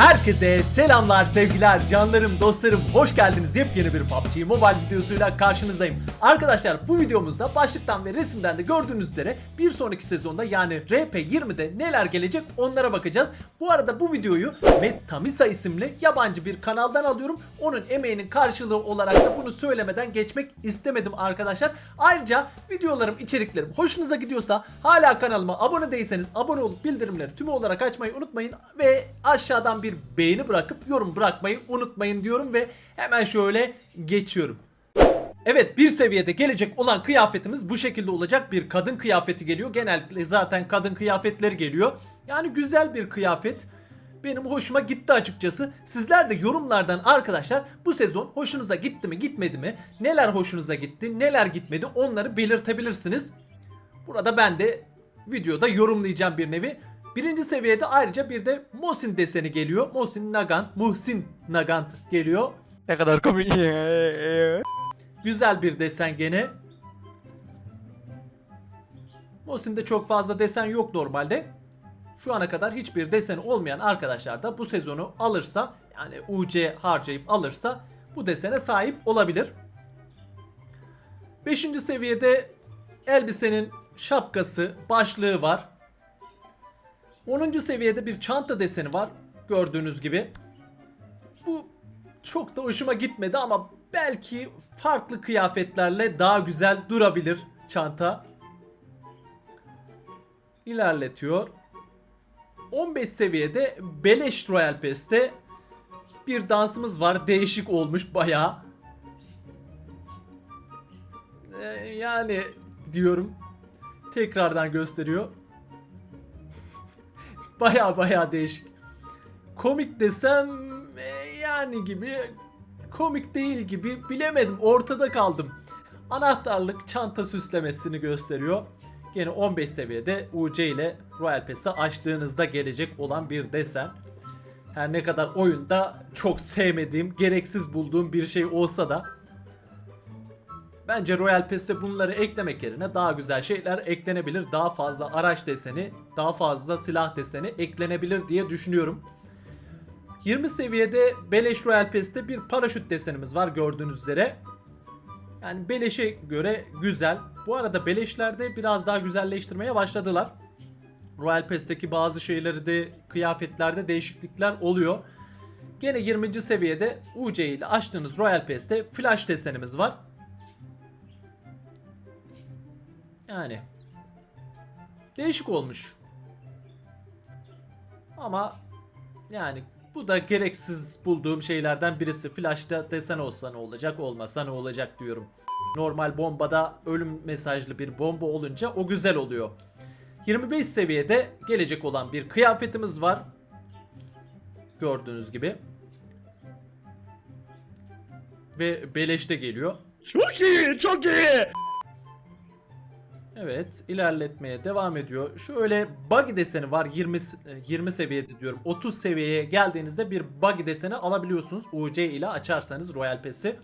Herkese selamlar sevgiler canlarım dostlarım hoş geldiniz yepyeni bir PUBG Mobile videosuyla karşınızdayım. Arkadaşlar bu videomuzda başlıktan ve resimden de gördüğünüz üzere bir sonraki sezonda yani RP20'de neler gelecek onlara bakacağız. Bu arada bu videoyu Matt Tamisa isimli yabancı bir kanaldan alıyorum. Onun emeğinin karşılığı olarak da bunu söylemeden geçmek istemedim arkadaşlar. Ayrıca videolarım içeriklerim hoşunuza gidiyorsa hala kanalıma abone değilseniz abone olup bildirimleri tümü olarak açmayı unutmayın ve aşağıdan bir beğeni bırakıp yorum bırakmayı unutmayın diyorum ve hemen şöyle geçiyorum. Evet bir seviyede gelecek olan kıyafetimiz bu şekilde olacak. Bir kadın kıyafeti geliyor. Genellikle zaten kadın kıyafetleri geliyor. Yani güzel bir kıyafet. Benim hoşuma gitti açıkçası. Sizler de yorumlardan arkadaşlar bu sezon hoşunuza gitti mi gitmedi mi? Neler hoşunuza gitti neler gitmedi onları belirtebilirsiniz. Burada ben de videoda yorumlayacağım bir nevi. Birinci seviyede ayrıca bir de Mosin deseni geliyor. Mosin Nagant, Muhsin Nagant geliyor. Ne kadar komik. Güzel bir desen gene. Mosin'de çok fazla desen yok normalde. Şu ana kadar hiçbir deseni olmayan arkadaşlar da bu sezonu alırsa yani UC harcayıp alırsa bu desene sahip olabilir. 5. seviyede elbisenin şapkası, başlığı var. 10. seviyede bir çanta deseni var gördüğünüz gibi. Bu çok da hoşuma gitmedi ama belki farklı kıyafetlerle daha güzel durabilir çanta. İlerletiyor. 15 seviyede Beleş Royal Pass'te bir dansımız var. Değişik olmuş bayağı. Ee, yani diyorum. Tekrardan gösteriyor. Baya baya değişik. Komik desem e, yani gibi komik değil gibi bilemedim ortada kaldım. Anahtarlık çanta süslemesini gösteriyor. Gene 15 seviyede UC ile Royal Pass'i açtığınızda gelecek olan bir desen. Her ne kadar oyunda çok sevmediğim, gereksiz bulduğum bir şey olsa da Bence Royal Pass'e bunları eklemek yerine daha güzel şeyler eklenebilir. Daha fazla araç deseni, daha fazla silah deseni eklenebilir diye düşünüyorum. 20 seviyede Beleş Royal Pass'te bir paraşüt desenimiz var gördüğünüz üzere. Yani Beleş'e göre güzel. Bu arada Beleş'lerde biraz daha güzelleştirmeye başladılar. Royal Pass'teki bazı şeyleri de kıyafetlerde değişiklikler oluyor. Gene 20. seviyede UC ile açtığınız Royal Pass'te flash desenimiz var. Yani değişik olmuş. Ama yani bu da gereksiz bulduğum şeylerden birisi. Flash'ta desen olsa ne olacak, olmasa ne olacak diyorum. Normal bombada ölüm mesajlı bir bomba olunca o güzel oluyor. 25 seviyede gelecek olan bir kıyafetimiz var. Gördüğünüz gibi. Ve beleşte geliyor. Çok iyi, çok iyi. Evet ilerletmeye devam ediyor. Şöyle buggy deseni var 20 s- e, 20 seviyede diyorum. 30 seviyeye geldiğinizde bir buggy deseni alabiliyorsunuz. UC ile açarsanız Royal Pass'i.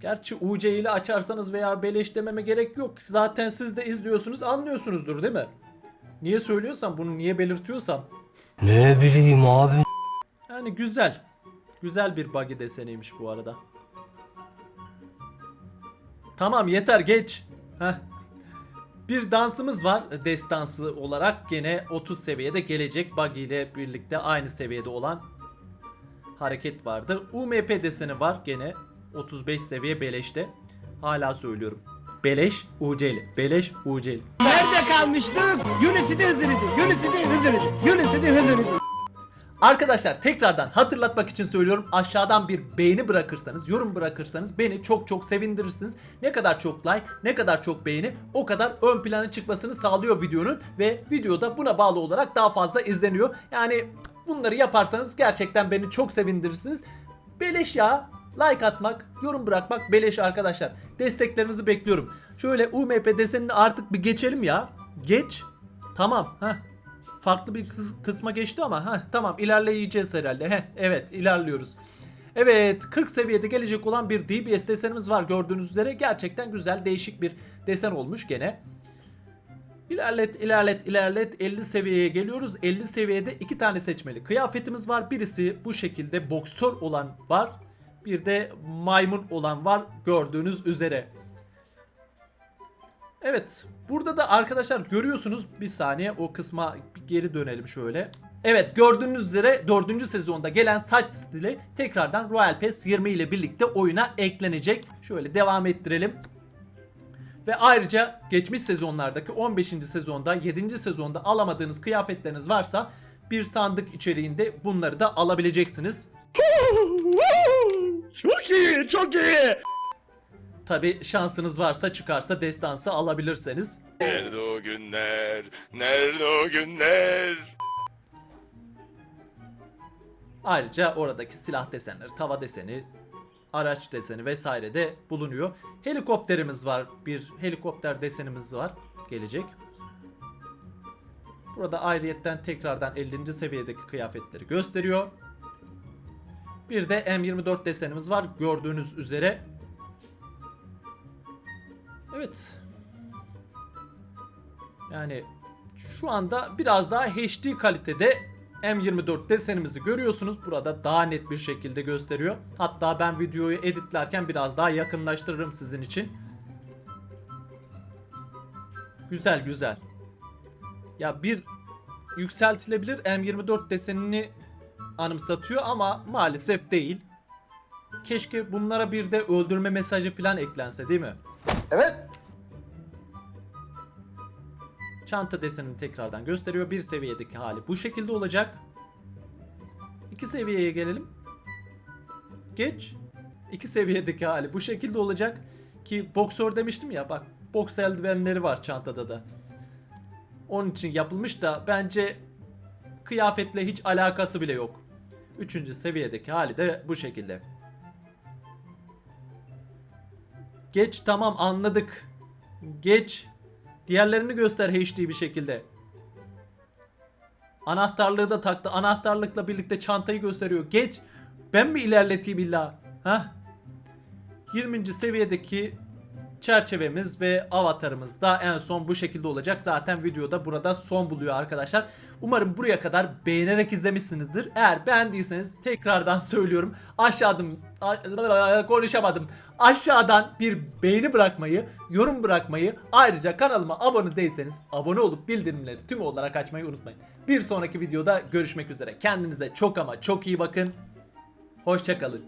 Gerçi UC ile açarsanız veya beleş dememe gerek yok. Zaten siz de izliyorsunuz anlıyorsunuzdur değil mi? Niye söylüyorsam bunu niye belirtiyorsam. Ne bileyim abi. Yani güzel. Güzel bir buggy deseniymiş bu arada. Tamam yeter geç. Heh. Bir dansımız var destansı olarak gene 30 seviyede gelecek buggy ile birlikte aynı seviyede olan hareket vardır. UMP deseni var gene 35 seviye beleşte. Hala söylüyorum. Beleş UC'li. Beleş UC'li. Nerede kalmıştık? Yunus'u Hızır'ıydı. Yunus'u Hızır'ıydı. Yunus'u Hızır'ıydı. Arkadaşlar tekrardan hatırlatmak için söylüyorum. Aşağıdan bir beğeni bırakırsanız, yorum bırakırsanız beni çok çok sevindirirsiniz. Ne kadar çok like, ne kadar çok beğeni o kadar ön plana çıkmasını sağlıyor videonun ve videoda buna bağlı olarak daha fazla izleniyor. Yani bunları yaparsanız gerçekten beni çok sevindirirsiniz. Beleş ya. Like atmak, yorum bırakmak beleş arkadaşlar. Desteklerinizi bekliyorum. Şöyle UMP desenini artık bir geçelim ya. Geç. Tamam. Heh. Farklı bir kıs- kısma geçti ama heh, tamam ilerleyeceğiz herhalde. Heh, evet ilerliyoruz. Evet 40 seviyede gelecek olan bir DBS desenimiz var gördüğünüz üzere. Gerçekten güzel değişik bir desen olmuş gene. İlerlet, ilerlet, ilerlet. 50 seviyeye geliyoruz. 50 seviyede iki tane seçmeli kıyafetimiz var. Birisi bu şekilde boksör olan var. Bir de maymun olan var gördüğünüz üzere. Evet. Burada da arkadaşlar görüyorsunuz bir saniye o kısma geri dönelim şöyle. Evet gördüğünüz üzere 4. sezonda gelen saç stili tekrardan Royal Pass 20 ile birlikte oyuna eklenecek. Şöyle devam ettirelim. Ve ayrıca geçmiş sezonlardaki 15. sezonda 7. sezonda alamadığınız kıyafetleriniz varsa bir sandık içeriğinde bunları da alabileceksiniz. Çok iyi, çok iyi. Tabi şansınız varsa çıkarsa destansı alabilirseniz. Nerede o günler? Nerede o günler? Ayrıca oradaki silah desenleri, tava deseni, araç deseni vesaire de bulunuyor. Helikopterimiz var. Bir helikopter desenimiz var. Gelecek. Burada ayrıyetten tekrardan 50. seviyedeki kıyafetleri gösteriyor. Bir de M24 desenimiz var gördüğünüz üzere. Evet. Yani şu anda biraz daha HD kalitede M24 desenimizi görüyorsunuz. Burada daha net bir şekilde gösteriyor. Hatta ben videoyu editlerken biraz daha yakınlaştırırım sizin için. Güzel güzel. Ya bir yükseltilebilir M24 desenini anımsatıyor ama maalesef değil. Keşke bunlara bir de öldürme mesajı falan eklense değil mi? Evet. Çanta desenini tekrardan gösteriyor. Bir seviyedeki hali bu şekilde olacak. İki seviyeye gelelim. Geç. İki seviyedeki hali bu şekilde olacak. Ki boksör demiştim ya bak boks eldivenleri var çantada da. Onun için yapılmış da bence kıyafetle hiç alakası bile yok. Üçüncü seviyedeki hali de bu şekilde. Geç tamam anladık. Geç. Diğerlerini göster HD bir şekilde. Anahtarlığı da taktı. Anahtarlıkla birlikte çantayı gösteriyor. Geç. Ben mi ilerleteyim illa? Ha? 20. seviyedeki çerçevemiz ve avatarımız da en son bu şekilde olacak. Zaten videoda burada son buluyor arkadaşlar. Umarım buraya kadar beğenerek izlemişsinizdir. Eğer beğendiyseniz tekrardan söylüyorum. Aşağıdan konuşamadım. Aşağıdan bir beğeni bırakmayı, yorum bırakmayı, ayrıca kanalıma abone değilseniz abone olup bildirimleri tüm olarak açmayı unutmayın. Bir sonraki videoda görüşmek üzere. Kendinize çok ama çok iyi bakın. Hoşçakalın.